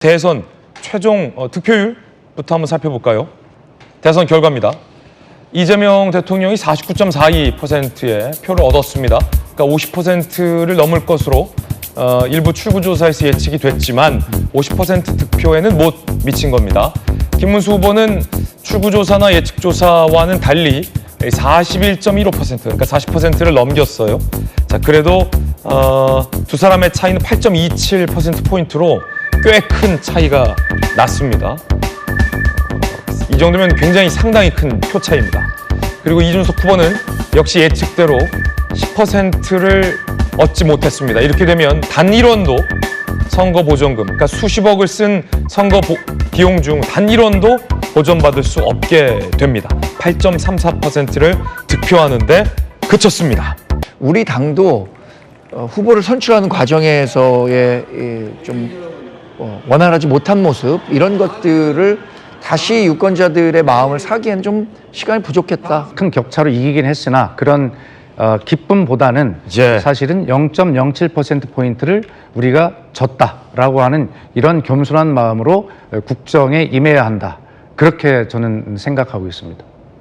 대선 최종 어, 득표율부터 한번 살펴볼까요? 대선 결과입니다. 이재명 대통령이 49.42%의 표를 얻었습니다. 그러니까 50%를 넘을 것으로 어, 일부 출구조사에서 예측이 됐지만 50% 득표에는 못 미친 겁니다. 김문수 후보는 출구조사나 예측조사와는 달리 41.15% 그러니까 40%를 넘겼어요. 자 그래도 어, 두 사람의 차이는 8.27% 포인트로 꽤 큰 차이가 났습니다. 이 정도면 굉장히 상당히 큰 표 차이입니다. 그리고 이준석 후보는 역시 예측대로 10%를 얻지 못했습니다. 이렇게 되면 단 1원도 선거 보전금, 그러니까 수십억을 쓴 선거 보- 비용 중 단 1원도 보전받을 수 없게 됩니다. 8.34%를 득표하는데 그쳤습니다. 우리 당도 어, 후보를 선출하는 과정에서의 이, 좀 어, 원활하지 못한 모습 이런 것들을 다시 유권자들의 마음을 사기엔 좀 시간이 부족했다. 큰 격차로 이기긴 했으나 그런 어, 기쁨보다는 예. 사실은 0.07% 포인트를 우리가 졌다라고 하는 이런 겸손한 마음으로 어, 국정에 임해야 한다. 그렇게 저는 생각하고 있습니다.